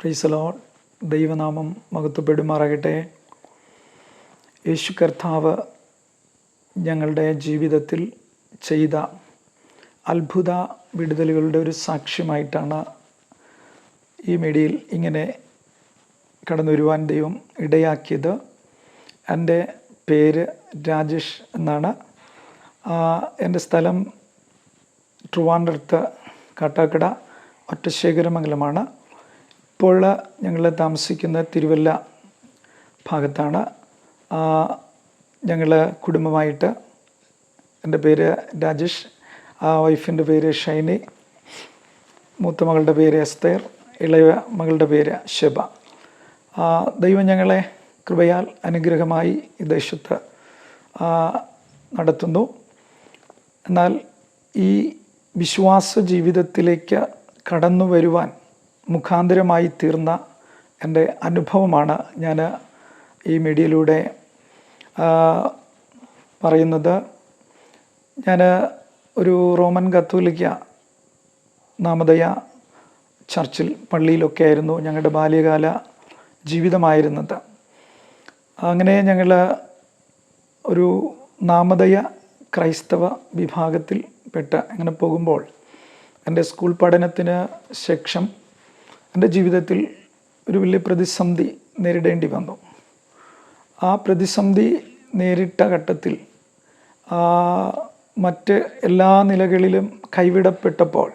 പ്രൈസലോ ദൈവനാമം മഹത്വപ്പെടുമാറാകട്ടെ. യേശു കർത്താവ് ഞങ്ങളുടെ ജീവിതത്തിൽ ചെയ്ത അത്ഭുത വിടുതലുകളുടെ ഒരു സാക്ഷ്യമായിട്ടാണ് ഈ മീഡിയയിൽ ഇങ്ങനെ കടന്നു വരുവാൻ ദൈവം ഇടയാക്കിയത്. എന്റെ പേര് രാജേഷ് എന്നാണ്. എന്റെ സ്ഥലം ട്രിവാൻഡ്രത്ത് കാട്ടാക്കട ഒറ്റശേഖരമംഗലമാണ്. ഇപ്പോൾ ഞങ്ങൾ താമസിക്കുന്ന തിരുവല്ല ഭാഗത്താണ്. ഞങ്ങൾ കുടുംബമായിട്ട്. എന്റെ പേര് രാജേഷ്. വൈഫിന്റെ പേര് ഷൈനി. മൂത്ത മകളുടെ പേര് എസ്തേർ. ഇളയ മകളുടെ പേര് ശബ ദൈവം ഞങ്ങളെ കൃപയാൽ അനുഗ്രഹമായി ഈ ദേശത്ത് നടത്തുന്നു. എന്നാൽ ഈ വിശ്വാസ ജീവിതത്തിലേക്ക് കടന്നു വരുവാൻ മുഖാന്തരമായി തീർന്ന എന്റെ അനുഭവമാണ് ഞാൻ ഈ മീഡിയയിലൂടെ പറയുന്നത്. ഞാൻ ഒരു റോമൻ കത്തോലിക്ക നാമധേയ ചർച്ചിൽ പള്ളിയിലൊക്കെ ആയിരുന്നു ഞങ്ങളുടെ ബാല്യകാല ജീവിതമായിരുന്നത്. അങ്ങനെ ഞങ്ങൾ ഒരു നാമധേയ ക്രൈസ്തവ വിഭാഗത്തിൽ പെട്ട് അങ്ങനെ പോകുമ്പോൾ എന്റെ സ്കൂൾ പഠനത്തിന് ശേഷം എന്റെ ജീവിതത്തിൽ ഒരു വലിയ പ്രതിസന്ധി നേരിടേണ്ടി വന്നു. ആ പ്രതിസന്ധി നേരിട്ട ഘട്ടത്തിൽ മറ്റ് എല്ലാ നിലകളിലും കൈവിടപ്പെട്ടപ്പോൾ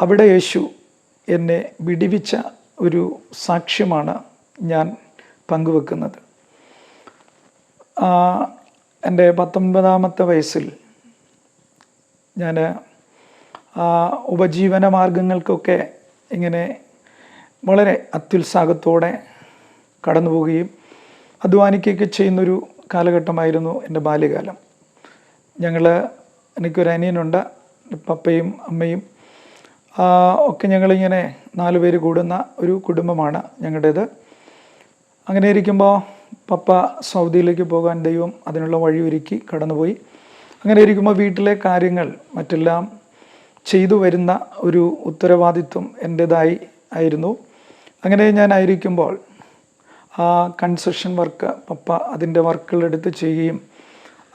അവിടെ യേശു എന്നെ വിടിവിച്ച ഒരു സാക്ഷ്യമാണ് ഞാൻ പങ്കുവെക്കുന്നത്. എന്റെ പത്തൊൻപതാമത്തെ വയസ്സിൽ ഞാൻ ഉപജീവന മാർഗങ്ങൾക്കൊക്കെ ഇങ്ങനെ വളരെ അത്യുത്സാഹത്തോടെ കടന്നു പോവുകയും അധ്വാനിക്കുകയൊക്കെ ചെയ്യുന്നൊരു കാലഘട്ടമായിരുന്നു എന്റെ ബാല്യകാലം. ഞങ്ങൾ എനിക്കൊരു അനിയനുണ്ട് പപ്പയും അമ്മയും. ഒക്കെ ഞങ്ങളിങ്ങനെ നാല് പേര് കൂടുന്ന ഒരു കുടുംബമാണ് ഞങ്ങളുടേത്. അങ്ങനെ ഇരിക്കുമ്പോൾ പപ്പ സൗദിയിലേക്ക് പോകാൻ ദൈവം അതിനുള്ള വഴി ഒരുക്കി കടന്നുപോയി. അങ്ങനെ ഇരിക്കുമ്പോൾ വീട്ടിലെ കാര്യങ്ങൾ മറ്റെല്ലാം ചെയ്തു വരുന്ന ഒരു ഉത്തരവാദിത്വം എന്റേതായി ആയിരുന്നു. അങ്ങനെ ഞാനായിരിക്കുമ്പോൾ ആ കൺസ്ട്രക്ഷൻ വർക്ക് പപ്പ അതിന്റെ വർക്കുകളെടുത്ത് ചെയ്യുകയും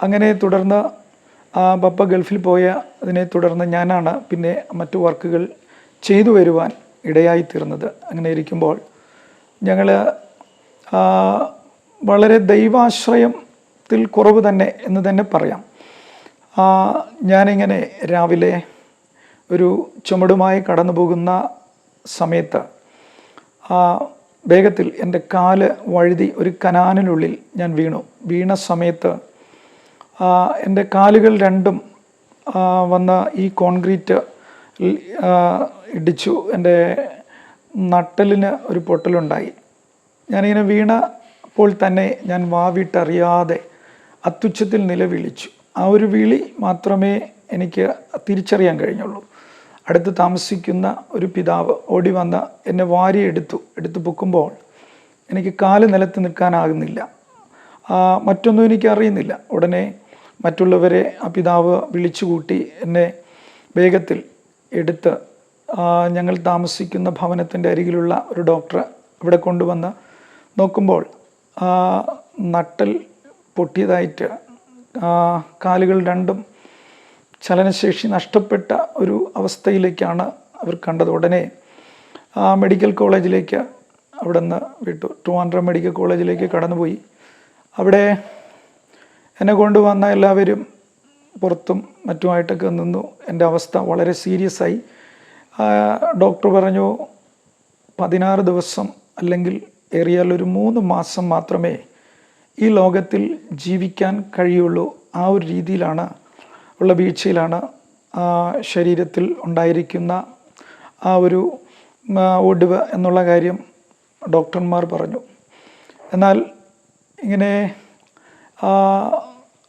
അങ്ങനെ തുടർന്ന് ആ പപ്പ ഗൾഫിൽ പോയ അതിനെ തുടർന്ന് ഞാനാണ് പിന്നെ മറ്റു വർക്കുകൾ ചെയ്തു വരുവാൻ ഇടയായി തീർന്നത്. അങ്ങനെ ഇരിക്കുമ്പോൾ ഞങ്ങൾ വളരെ ദൈവാശ്രയത്തിൽ കുറവ് തന്നെ എന്ന് തന്നെ പറയാം. ഞാനിങ്ങനെ രാവിലെ ഒരു ചുമടുമായി കടന്നു പോകുന്ന സമയത്ത് ആ വേഗത്തിൽ എന്റെ കാൽ വഴുതി ഒരു കനാലിനുള്ളിൽ ഞാൻ വീണു. വീണ സമയത്ത് എന്റെ കാലുകൾ രണ്ടും വന്ന ഈ കോൺക്രീറ്റ് ഇടിച്ചു. എന്റെ നട്ടലിന് ഒരു പൊട്ടലുണ്ടായി. ഞാനിങ്ങനെ വീണപ്പോൾ തന്നെ ഞാൻ വാവിട്ടറിയാതെ അത്യുച്ചത്തിൽ നിലവിളിച്ചു. ആ ഒരു വിളി മാത്രമേ എനിക്ക് തിരിച്ചറിയാൻ കഴിഞ്ഞുള്ളൂ. അടുത്ത് താമസിക്കുന്ന ഒരു പിതാവ് ഓടി വന്ന എന്നെ വാരി എടുത്തു എടുത്തു പൊക്കുമ്പോൾ എനിക്ക് കാൽ നിലത്ത് നിൽക്കാനാകുന്നില്ല. മറ്റൊന്നും എനിക്ക് അറിയുന്നില്ല ഉടനെ മറ്റുള്ളവരെ ആ പിതാവ് വിളിച്ചുകൂട്ടി എന്നെ വേഗത്തിൽ എടുത്ത് ഞങ്ങൾ താമസിക്കുന്ന ഭവനത്തിന്റെ അരികിലുള്ള ഒരു ഡോക്ടറെ ഇവിടെ കൊണ്ടുവന്ന് നോക്കുമ്പോൾ നട്ടൽ പൊട്ടിയതായിട്ട് കാലുകൾ രണ്ടും ചലനശേഷി നഷ്ടപ്പെട്ട ഒരു അവസ്ഥയിലേക്കാണ് അവർ കണ്ടത്. ഉടനെ ആ മെഡിക്കൽ കോളേജിലേക്ക് അവിടെ നിന്ന് വിട്ടു. ട്രിവാൻഡ്രം മെഡിക്കൽ കോളേജിലേക്ക് കടന്നുപോയി. അവിടെ എന്നെ കൊണ്ടുവന്ന എല്ലാവരും പുറത്തും മറ്റുമായിട്ടൊക്കെ നിന്നു. എന്റെ അവസ്ഥ വളരെ സീരിയസ് ആയി. ഡോക്ടർ പറഞ്ഞു പതിനാറ് ദിവസം അല്ലെങ്കിൽ ഏറിയാൽ ഒരു മൂന്ന് മാസം മാത്രമേ ഈ ലോകത്തിൽ ജീവിക്കാൻ കഴിയുള്ളൂ. ആ ഒരു രീതിയിലാണ് ഉള്ള വീഴ്ചയിലാണ് ശരീരത്തിൽ ഉണ്ടായിരിക്കുന്ന ആ ഒരു ഒടിവ് എന്നുള്ള കാര്യം ഡോക്ടർമാർ പറഞ്ഞു. എന്നാൽ ഇങ്ങനെ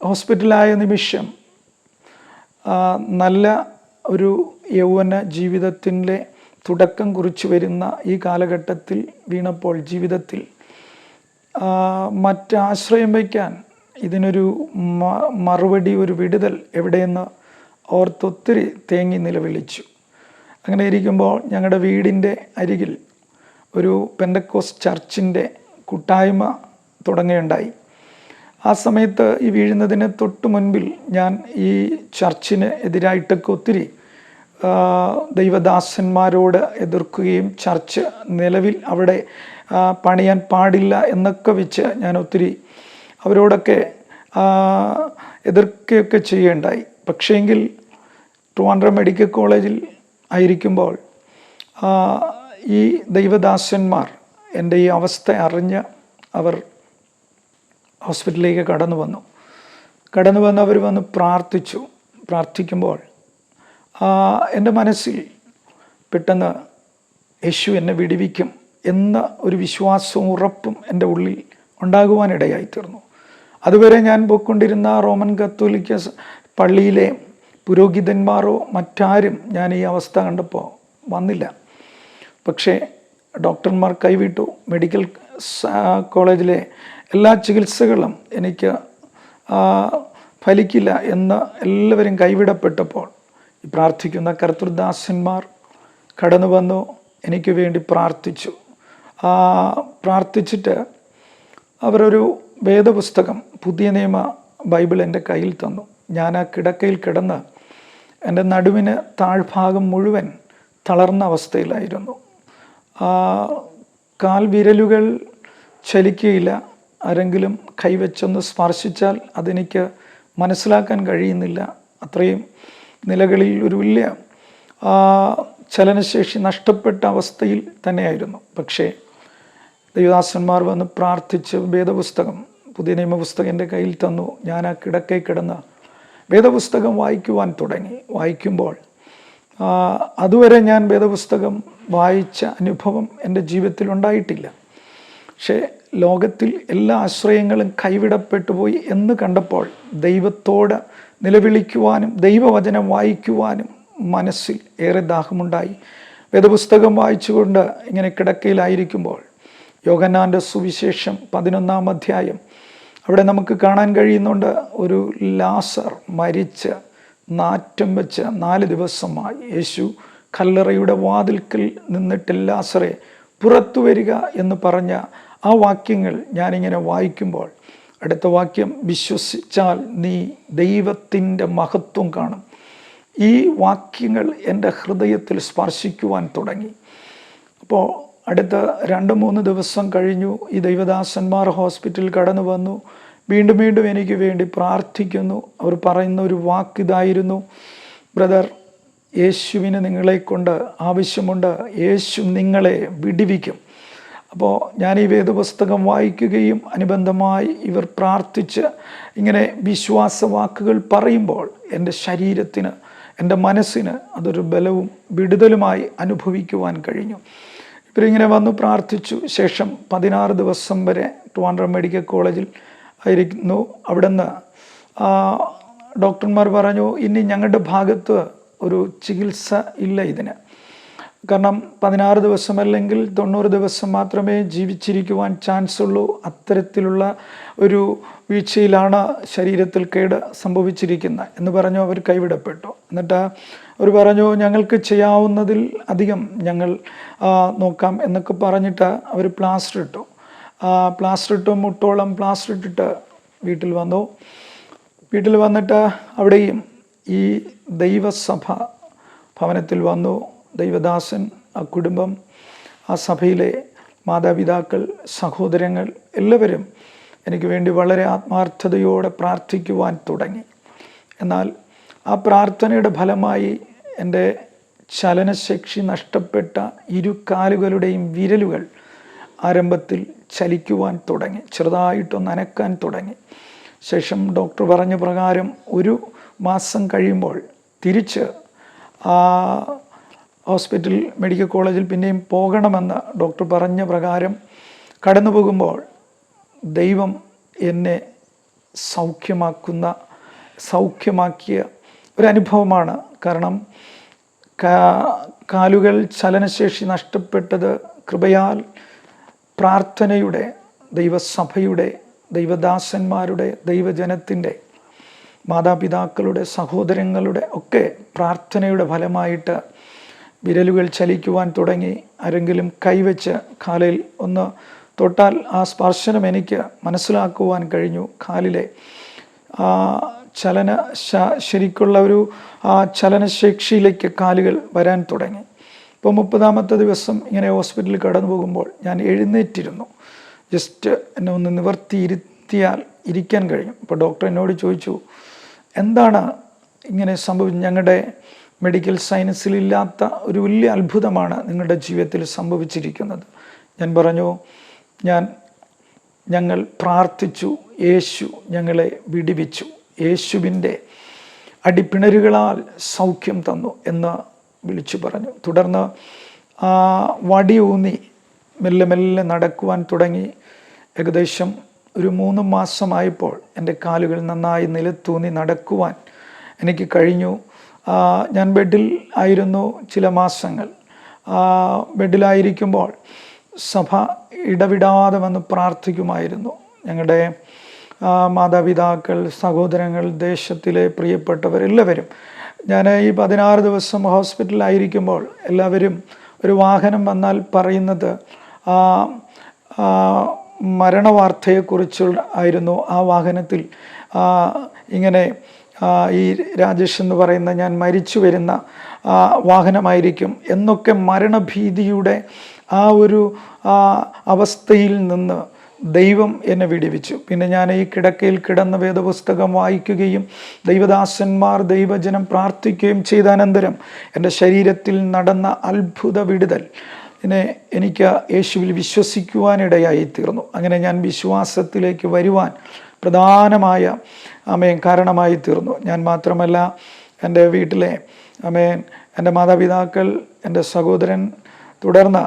ഹോസ്പിറ്റലായ നിമിഷം നല്ല ഒരു യൗവന ജീവിതത്തിന്റെ തുടക്കം കുറിച്ച് വരുന്ന ഈ കാലഘട്ടത്തിൽ വീണപ്പോൾ ജീവിതത്തിൽ മറ്റാശ്രയം വയ്ക്കാൻ ഇതിനൊരു മറുപടി ഒരു വിടുതൽ എവിടെയെന്ന് ഓർത്തൊത്തിരി തേങ്ങി നിലവിളിച്ചു. അങ്ങനെ ഇരിക്കുമ്പോൾ ഞങ്ങളുടെ വീടിന്റെ അരികിൽ ഒരു പെന്തക്കോസ് ചർച്ചിന്റെ കൂട്ടായ്മ തുടങ്ങുകയുണ്ടായി ആ സമയത്ത് ഈ വീഴുന്നതിന് തൊട്ട് മുൻപിൽ ഞാൻ ഈ ചർച്ചിന് എതിരായിട്ടൊക്കെ ഒത്തിരി ദൈവദാസന്മാരോട് എതിർക്കുകയും ചർച്ച് നിലവിൽ അവിടെ പണിയാൻ പാടില്ല എന്നൊക്കെ വെച്ച് ഞാൻ ഒത്തിരി അവരോടൊക്കെ എതിർക്കുകയൊക്കെ ചെയ്യേണ്ടായി പക്ഷേങ്കിൽ ട്രിവാൻഡ്രം മെഡിക്കൽ കോളേജിൽ ആയിരിക്കുമ്പോൾ ഈ ദൈവദാസന്മാർ എന്റെ ഈ അവസ്ഥ അറിഞ്ഞ് അവർ ഹോസ്പിറ്റലിലേക്ക് കടന്നു വന്നു. കടന്നു വന്ന് അവർ വന്ന് പ്രാർത്ഥിച്ചു. പ്രാർത്ഥിക്കുമ്പോൾ എന്റെ മനസ്സിൽ പെട്ടെന്ന് യേശു എന്നെ വിടിവിക്കും എന്ന ഒരു വിശ്വാസവും ഉറപ്പും എന്റെ ഉള്ളിൽ ഉണ്ടാകുവാനിടയായിത്തീർന്നു അതുവരെ ഞാൻ പോയിക്കൊണ്ടിരുന്ന റോമൻ കത്തോലിക്ക പള്ളിയിലെ പുരോഹിതന്മാരോ മറ്റാരും ഞാൻ ഈ അവസ്ഥ കണ്ടപ്പോൾ വന്നില്ല. പക്ഷേ ഡോക്ടർമാർ കൈവിട്ടു. മെഡിക്കൽ കോളേജിലെ എല്ലാ ചികിത്സകളും എനിക്ക് ഫലിക്കില്ല എന്ന് എല്ലാവരും കൈവിടപ്പെട്ടപ്പോൾ പ്രാർത്ഥിക്കുന്ന കർത്തൃദാസന്മാർ കടന്നു വന്നു. എനിക്ക് വേണ്ടി പ്രാർത്ഥിച്ചു. പ്രാർത്ഥിച്ചിട്ട് അവരൊരു വേദപുസ്തകം പുതിയ നിയമ ബൈബിൾ എന്റെ കയ്യിൽ തന്നു. ഞാൻ ആ കിടക്കയിൽ കിടന്ന് എന്റെ നടുവിന് താഴ്ഭാഗം മുഴുവൻ തളർന്ന അവസ്ഥയിലായിരുന്നു. കാൽ വിരലുകൾ ചലിക്കുകയില്ല ആരെങ്കിലും കൈവച്ചൊന്ന് സ്പർശിച്ചാൽ അതെനിക്ക് മനസ്സിലാക്കാൻ കഴിയുന്നില്ല. അത്രയും നിലകളിൽ ഒരു വലിയ ചലനശേഷി നഷ്ടപ്പെട്ട അവസ്ഥയിൽ തന്നെയായിരുന്നു. പക്ഷേ ദൈവദാസന്മാർ വന്ന് പ്രാർത്ഥിച്ച് വേദപുസ്തകം പുതിയ നിയമപുസ്തകം എന്റെ കയ്യിൽ തന്നു. ഞാൻ ആ കിടക്കയിൽ കിടന്ന് വേദപുസ്തകം വായിക്കുവാൻ തുടങ്ങി. വായിക്കുമ്പോൾ അതുവരെ ഞാൻ വേദപുസ്തകം വായിച്ച അനുഭവം എന്റെ ജീവിതത്തിൽ ഉണ്ടായിട്ടില്ല. പക്ഷേ ലോകത്തിൽ എല്ലാ ആശ്രയങ്ങളും കൈവിടപ്പെട്ടു പോയി എന്ന് കണ്ടപ്പോൾ ദൈവത്തോട് നിലവിളിക്കുവാനും ദൈവവചനം വായിക്കുവാനും മനസ്സിൽ ഏറെ ദാഹമുണ്ടായി. വേദപുസ്തകം വായിച്ചുകൊണ്ട് ഇങ്ങനെ കിടക്കയിലായിരിക്കുമ്പോൾ യോഗന്നാന്റെ സുവിശേഷം പതിനൊന്നാം അധ്യായം. അവിടെ നമുക്ക് കാണാൻ കഴിയുന്നുണ്ട് ഒരു ലാസർ മരിച്ച് നാറ്റം വെച്ച് നാല് ദിവസമായി. യേശു കല്ലറയുടെ വാതിൽക്കൽ നിന്നിട്ട് ലാസറെ പുറത്തു വരിക എന്ന് പറഞ്ഞ ആ വാക്യങ്ങൾ ഞാനിങ്ങനെ വായിക്കുമ്പോൾ അടുത്ത വാക്യം വിശ്വസിച്ചാൽ നീ ദൈവത്തിന്റെ മഹത്വം കാണും. ഈ വാക്യങ്ങൾ എന്റെ ഹൃദയത്തിൽ സ്പർശിക്കുവാൻ തുടങ്ങി. അപ്പോൾ അടുത്ത രണ്ട് മൂന്ന് ദിവസം കഴിഞ്ഞു ഈ ദൈവദാസന്മാർ ഹോസ്പിറ്റലിൽ കടന്നു വന്നു. വീണ്ടും വീണ്ടും എനിക്ക് വേണ്ടി പ്രാർത്ഥിക്കുന്നു. അവർ പറയുന്ന ഒരു വാക്ക് ഇതായിരുന്നു. ബ്രദർ യേശുവിന് നിങ്ങളെ കൊണ്ട് ആവശ്യമുണ്ട്. യേശു നിങ്ങളെ വിടിവിക്കും. അപ്പോൾ ഞാൻ ഈ വേദപുസ്തകം വായിക്കുകയും അനുബന്ധമായി ഇവർ പ്രാർത്ഥിച്ച് ഇങ്ങനെ വിശ്വാസ വാക്കുകൾ പറയുമ്പോൾ എന്റെ ശരീരത്തിന് എന്റെ മനസ്സിന് അതൊരു ബലവും വിടുതലുമായി അനുഭവിക്കുവാൻ കഴിഞ്ഞു. ഇവരിങ്ങനെ വന്നു പ്രാർത്ഥിച്ചു. ശേഷം പതിനാറ് ദിവസം വരെ ട്രിവാൻഡ്രം മെഡിക്കൽ കോളേജിൽ ആയിരുന്നു. നിന്ന് ഡോക്ടർമാർ പറഞ്ഞു ഇനി ഞങ്ങളുടെ ഭാഗത്ത് ഒരു ചികിത്സ ഇല്ല ഇതിന്. കാരണം പതിനാറ് ദിവസം അല്ലെങ്കിൽ തൊണ്ണൂറ് ദിവസം മാത്രമേ ജീവിച്ചിരിക്കുവാൻ ചാൻസ് ഉള്ളൂ. അത്തരത്തിലുള്ള ഒരു വീഴ്ചയിലാണ് ശരീരത്തിൽ കേട് സംഭവിച്ചിരിക്കുന്നത് എന്ന് പറഞ്ഞു അവർ കൈവിടപ്പെട്ടു. എന്നിട്ട് അവർ പറഞ്ഞു ഞങ്ങൾക്ക് ചെയ്യാവുന്നതിൽ അധികം ഞങ്ങൾ നോക്കാം എന്നൊക്കെ പറഞ്ഞിട്ട് അവർ പ്ലാസ്റ്റർ ഇട്ടു. പ്ലാസ്റ്റർ ഇട്ടു മുട്ടോളം പ്ലാസ്റ്റർ ഇട്ടിട്ട് വീട്ടിൽ വന്നു. വീട്ടിൽ വന്നിട്ട് അവിടെയും ഈ ദൈവസഭ ഭവനത്തിൽ വന്നു. ദൈവദാസൻ ആ കുടുംബം ആ സഭയിലെ മാതാപിതാക്കൾ സഹോദരങ്ങൾ എല്ലാവരും എനിക്ക് വേണ്ടി വളരെ ആത്മാർത്ഥതയോടെ പ്രാർത്ഥിക്കുവാൻ തുടങ്ങി. എന്നാൽ ആ പ്രാർത്ഥനയുടെ ഫലമായി എന്റെ ചലനശക്തി നഷ്ടപ്പെട്ട ഇരു കാലുകളുടെയും വിരലുകൾ ആരംഭത്തിൽ ചലിക്കുവാൻ തുടങ്ങി ചെറുതായിട്ടൊന്ന് അനക്കാൻ തുടങ്ങി. ശേഷം ഡോക്ടർ പറഞ്ഞ പ്രകാരം ഒരു മാസം കഴിയുമ്പോൾ തിരിച്ച് ആ ഹോസ്പിറ്റൽ മെഡിക്കൽ കോളേജിൽ പിന്നെയും പോകണമെന്ന് ഡോക്ടർ പറഞ്ഞ പ്രകാരം കടന്നു പോകുമ്പോൾ ദൈവം എന്നെ സൗഖ്യമാക്കുന്ന സൗഖ്യമാക്കിയ ഒരനുഭവമാണ്. കാരണം കാലുകൾ ചലനശേഷി നഷ്ടപ്പെട്ടത് കൃപയാൽ പ്രാർത്ഥനയുടെ ദൈവസഭയുടെ ദൈവദാസന്മാരുടെ ദൈവജനത്തിന്റെ മാതാപിതാക്കളുടെ സഹോദരങ്ങളുടെ ഒക്കെ പ്രാർത്ഥനയുടെ ഫലമായിട്ട് വിരലുകൾ ചലിക്കുവാൻ തുടങ്ങി. ആരെങ്കിലും കൈവച്ച് കാലിൽ ഒന്ന് തൊട്ടാൽ ആ സ്പർശനം എനിക്ക് മനസ്സിലാക്കുവാൻ കഴിഞ്ഞു. കാലിലെ ചലന ശരിക്കുള്ള ഒരു ആ ചലനശേഷിയിലേക്ക് കാലുകൾ വരാൻ തുടങ്ങി. ഇപ്പോൾ മുപ്പതാമത്തെ ദിവസം ഇങ്ങനെ ഹോസ്പിറ്റലിൽ കടന്നു പോകുമ്പോൾ ഞാൻ എഴുന്നേറ്റിരുന്നു. ജസ്റ്റ് എന്നെ ഒന്ന് നിവർത്തിയിരുത്തിയാൽ ഇരിക്കാൻ കഴിയും. അപ്പോൾ ഡോക്ടർ എന്നോട് ചോദിച്ചു എന്താണ് ഇങ്ങനെ സംഭവിച്ചത്? ഞങ്ങളുടെ മെഡിക്കൽ സയൻസിലില്ലാത്ത ഒരു വലിയ അത്ഭുതമാണ് നിങ്ങളുടെ ജീവിതത്തിൽ സംഭവിച്ചിരിക്കുന്നത്. ഞാൻ പറഞ്ഞു ഞാൻ ഞങ്ങൾ പ്രാർത്ഥിച്ചു യേശു ഞങ്ങളെ വിടിവിച്ചു. യേശുവിന്റെ അടിപ്പിണരുകളാൽ സൗഖ്യം തന്നു എന്ന് വിളിച്ചു പറഞ്ഞു. തുടർന്ന് ആ വടി ഊന്നി മെല്ലെ മെല്ലെ നടക്കുവാൻ തുടങ്ങി. ഏകദേശം ഒരു മൂന്ന് മാസമായപ്പോൾ എന്റെ കാലുകൾ നന്നായി നിലത്തൂന്നി നടക്കുവാൻ എനിക്ക് കഴിഞ്ഞു. ഞാൻ ബെഡിൽ ആയിരുന്നു ചില മാസങ്ങൾ. ബെഡിലായിരിക്കുമ്പോൾ സഭ ഇടവിടാതെ വന്ന് പ്രാർത്ഥിക്കുമായിരുന്നു. ഞങ്ങളുടെ മാതാപിതാക്കൾ സഹോദരങ്ങൾ ദേശത്തിലെ പ്രിയപ്പെട്ടവരെല്ലാവരും ഞാൻ ഈ പതിനാറ് ദിവസം ഹോസ്പിറ്റലിലായിരിക്കുമ്പോൾ എല്ലാവരും ഒരു വാഹനം വന്നാൽ പറയുന്നത് മരണവാർത്തയെക്കുറിച്ച് ആയിരുന്നു ആ വാഹനത്തിൽ. ഇങ്ങനെ ഈ രാജേഷ് എന്ന് പറയുന്ന ഞാൻ മരിച്ചു വരുന്ന വാഹനമായിരിക്കും എന്നൊക്കെ മരണഭീതിയുടെ ആ ഒരു അവസ്ഥയിൽ നിന്ന് ദൈവം എന്നെ വിടിവിച്ചു. പിന്നെ ഞാൻ ഈ കിടക്കയിൽ കിടന്ന വേദപുസ്തകം വായിക്കുകയും ദൈവദാസന്മാർ ദൈവജനം പ്രാർത്ഥിക്കുകയും ചെയ്ത അനന്തരം എന്റെ ശരീരത്തിൽ നടന്ന അത്ഭുത വിടുതൽ എന്നെ എനിക്ക് യേശുവിൽ വിശ്വസിക്കുവാനിടയായി തീർന്നു. അങ്ങനെ ഞാൻ വിശ്വാസത്തിലേക്ക് വരുവാൻ പ്രധാനമായ അമേൻ കാരണമായി തീർന്നു. ഞാൻ മാത്രമല്ല എന്റെ വീട്ടിലെ അമേൻ എന്റെ മാതാപിതാക്കൾ എന്റെ സഹോദരൻ തുടർന്ന്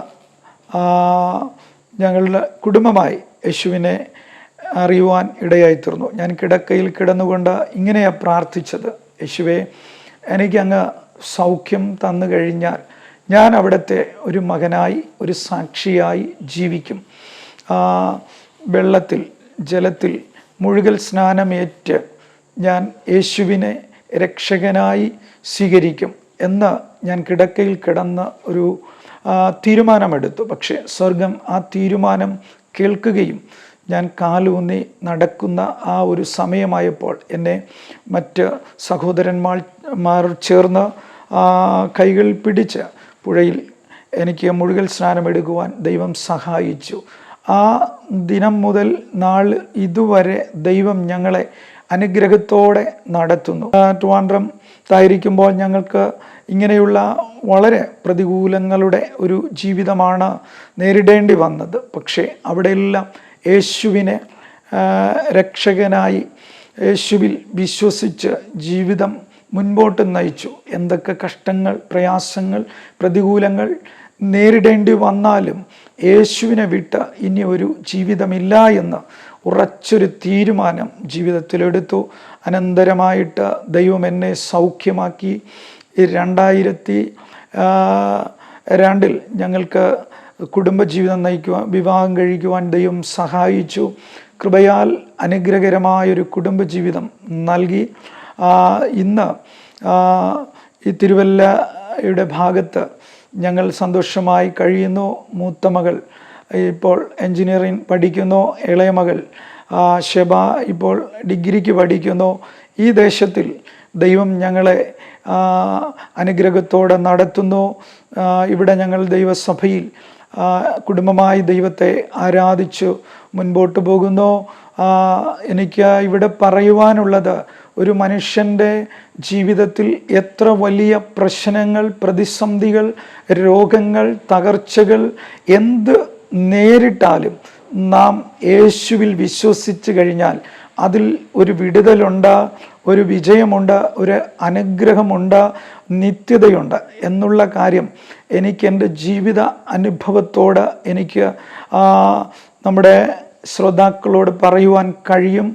ഞങ്ങളുടെ കുടുംബമായി യേശുവിനെ അറിയുവാൻ ഇടയായിത്തീർന്നു. ഞാൻ കിടക്കയിൽ കിടന്നുകൊണ്ട് ഇങ്ങനെയാണ് പ്രാർത്ഥിച്ചത്. യേശുവെ എനിക്ക് അങ്ങ് സൗഖ്യം തന്നു കഴിഞ്ഞാൽ ഞാൻ അവിടുത്തെ ഒരു മകനായി ഒരു സാക്ഷിയായി ജീവിക്കും. വെള്ളത്തിൽ ജലത്തിൽ മുഴുകൽ സ്നാനമേറ്റ് ഞാൻ യേശുവിനെ രക്ഷകനായി സ്വീകരിക്കും എന്ന് ഞാൻ കിടക്കയിൽ കിടന്ന് ഒരു തീരുമാനമെടുത്തു. പക്ഷേ സ്വർഗം ആ തീരുമാനം കേൾക്കുകയും ഞാൻ കാലൂന്നി നടക്കുന്ന ആ ഒരു സമയമായപ്പോൾ എന്നെ മറ്റ് സഹോദരന്മാർ മാർ ചേർന്ന് കൈകൾ പിടിച്ച് പുഴയിൽ എനിക്ക് മുഴുകൽ സ്നാനമെടുക്കുവാൻ ദൈവം സഹായിച്ചു. ആ ദിനം മുതൽ നാൾ ഇതുവരെ ദൈവം ഞങ്ങളെ അനുഗ്രഹത്തോടെ നടത്തുന്നു. ട്രിവാൻഡ്രം തായിരിക്കുമ്പോൾ ഞങ്ങൾക്ക് ഇങ്ങനെയുള്ള വളരെ പ്രതികൂലങ്ങളുടെ ഒരു ജീവിതമാണ് നേരിടേണ്ടി വന്നത്. പക്ഷേ അവിടെയെല്ലാം യേശുവിനെ രക്ഷകനായി യേശുവിൽ വിശ്വസിച്ച് ജീവിതം മുൻപോട്ട് നയിച്ചു. എന്തൊക്കെ കഷ്ടങ്ങൾ പ്രയാസങ്ങൾ പ്രതികൂലങ്ങൾ നേരിടേണ്ടി വന്നാലും യേശുവിനെ വിട്ട് ഇനി ഒരു ജീവിതമില്ല എന്ന് ഉറച്ചൊരു തീരുമാനം ജീവിതത്തിലെടുത്തു. അനന്തരമായിട്ട് ദൈവം എന്നെ സൗഖ്യമാക്കി. ഈ രണ്ടായിരത്തി രണ്ടിൽ ഞങ്ങൾക്ക് കുടുംബജീവിതം നയിക്കുവാൻ വിവാഹം കഴിക്കുവാൻ ദൈവം സഹായിച്ചു. കൃപയാൽ അനുഗ്രഹകരമായൊരു കുടുംബജീവിതം നൽകി. ഇന്ന് ഈ തിരുവല്ലയുടെ ഭാഗത്ത് ഞങ്ങൾ സന്തോഷമായി കഴിയുന്നു. മൂത്ത മകൾ ഇപ്പോൾ എൻജിനീയറിംഗ് പഠിക്കുന്നു. ഇളയ മകൾ ഷെബ ഇപ്പോൾ ഡിഗ്രിക്ക് പഠിക്കുന്നു. ഈ ദേശത്തിൽ ദൈവം ഞങ്ങളെ അനുഗ്രഹത്തോടെ നടത്തുന്നു. ഇവിടെ ഞങ്ങൾ ദൈവസഭയിൽ കുടുംബമായി ദൈവത്തെ ആരാധിച്ചു മുൻപോട്ട് പോകുന്നു. എനിക്ക് ഇവിടെ പറയുവാനുള്ളത് ഒരു മനുഷ്യന്റെ ജീവിതത്തിൽ എത്ര വലിയ പ്രശ്നങ്ങൾ പ്രതിസന്ധികൾ രോഗങ്ങൾ തകർച്ചകൾ എന്ത് നേരിട്ടാലും നാം യേശുവിൽ വിശ്വസിച്ച് കഴിഞ്ഞാൽ അതിൽ ഒരു വിടുതലുണ്ട് ഒരു വിജയമുണ്ട് ഒരു അനുഗ്രഹമുണ്ട് നിത്യതയുണ്ട് എന്നുള്ള കാര്യം എനിക്ക് എന്റെ ജീവിത അനുഭവത്തോട് എനിക്ക് നമ്മുടെ ശ്രോതാക്കളോട് പറയുവാൻ കഴിയും.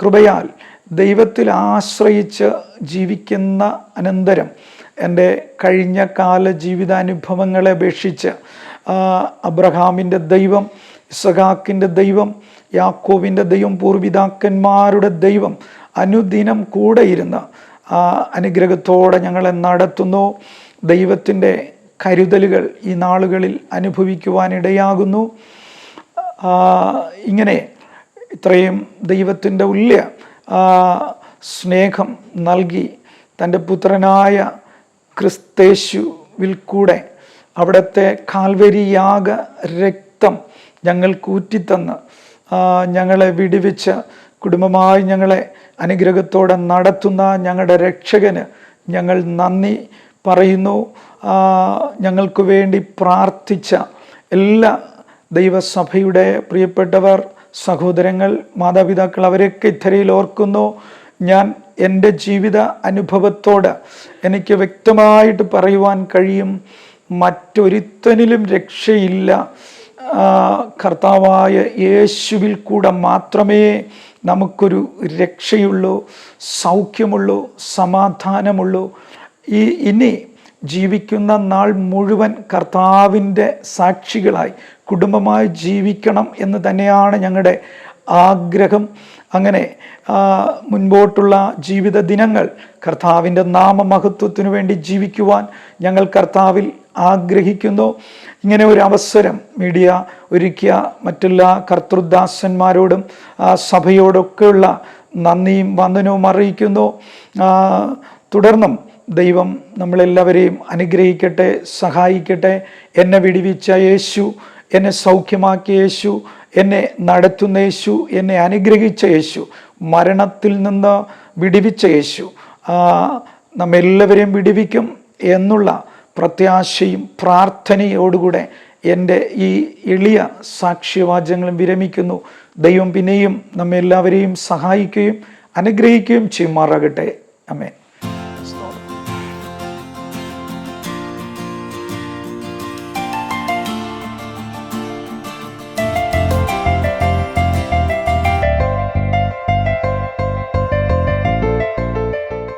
കൃപയാൽ ദൈവത്തിൽ ആശ്രയിച്ച് ജീവിക്കുന്ന അനന്തരം എന്റെ കഴിഞ്ഞ കാല ജീവിതാനുഭവങ്ങളെ അപേക്ഷിച്ച് അബ്രഹാമിന്റെ ദൈവം ഇസഹാക്കിന്റെ ദൈവം യാക്കോവിന്റെ ദൈവം പൂർവിതാക്കന്മാരുടെ ദൈവം അനുദിനം കൂടെ ഇരുന്ന് ആ അനുഗ്രഹത്തോടെ ഞങ്ങളെ നടത്തുന്നു. ദൈവത്തിന്റെ കരുതലുകൾ ഈ നാളുകളിൽ അനുഭവിക്കുവാനിടയാകുന്നു. ഇങ്ങനെ ഇത്രയും ദൈവത്തിന്റെ ഉല്യ സ്നേഹം നൽകി തന്റെ പുത്രനായ ക്രിസ്തേശുവിൽ കൂടെ അവിടുത്തെ കാൽവരിയാക രക്തം ഞങ്ങൾക്ക് ഊറ്റിത്തന്ന് ഞങ്ങളെ വിടിവിച്ച് കുടുംബമായി ഞങ്ങളെ അനുഗ്രഹത്തോടെ നടത്തുന്ന ഞങ്ങളുടെ രക്ഷകന് ഞങ്ങൾ നന്ദി പറയുന്നു. ഞങ്ങൾക്ക് വേണ്ടി പ്രാർത്ഥിച്ച എല്ലാ ദൈവസഭയുടെ പ്രിയപ്പെട്ടവർ സഹോദരങ്ങൾ മാതാപിതാക്കൾ അവരെയൊക്കെ ഇത്തരയിൽ ഓർക്കുന്നു. ഞാൻ എന്റെ ജീവിത അനുഭവത്തോട് എനിക്ക് വ്യക്തമായിട്ട് പറയുവാൻ കഴിയും. മറ്റൊരുത്തനിലും രക്ഷയില്ല. കർത്താവായ യേശുവിൽ കൂടെ മാത്രമേ നമുക്കൊരു രക്ഷയുള്ളൂ സൗഖ്യമുള്ളൂ സമാധാനമുള്ളൂ ഈ ഇനി ജീവിക്കുന്ന നാൾ മുഴുവൻ കർത്താവിന്റെ സാക്ഷികളായി കുടുംബമായി ജീവിക്കണം എന്ന് തന്നെയാണ് ഞങ്ങളുടെ ആഗ്രഹം. അങ്ങനെ മുൻപോട്ടുള്ള ജീവിത ദിനങ്ങൾ കർത്താവിന്റെ നാമമഹത്വത്തിനു വേണ്ടി ജീവിക്കുവാൻ ഞങ്ങൾ കർത്താവിൽ ആഗ്രഹിക്കുന്നു. ഇങ്ങനെ ഒരു അവസരം മീഡിയ ഒരുക്കിയ മറ്റെല്ലാ കർത്തൃദാസന്മാരോടും സഭയോടൊക്കെയുള്ള നന്ദിയും വന്ദനവും അറിയിക്കുന്നു. തുടർന്നും ദൈവം നമ്മളെല്ലാവരെയും അനുഗ്രഹിക്കട്ടെ സഹായിക്കട്ടെ. എന്നെ വിടിവിച്ച യേശു എന്നെ സൗഖ്യമാക്കിയ യേശു എന്നെ നടത്തുന്ന യേശു എന്നെ അനുഗ്രഹിച്ച യേശു മരണത്തിൽ നിന്ന് വിടിവിച്ച യേശു നമ്മെല്ലാവരെയും വിടിവിക്കും എന്നുള്ള പ്രത്യാശയും പ്രാർത്ഥനയോടുകൂടെ എന്റെ ഈ എളിയ സാക്ഷ്യവാചകങ്ങളും വിരമിക്കുന്നു. ദൈവം പിന്നെയും നമ്മെല്ലാവരെയും സഹായിക്കുകയും അനുഗ്രഹിക്കുകയും ചെയ്യുമാറാകട്ടെ. അമേൻ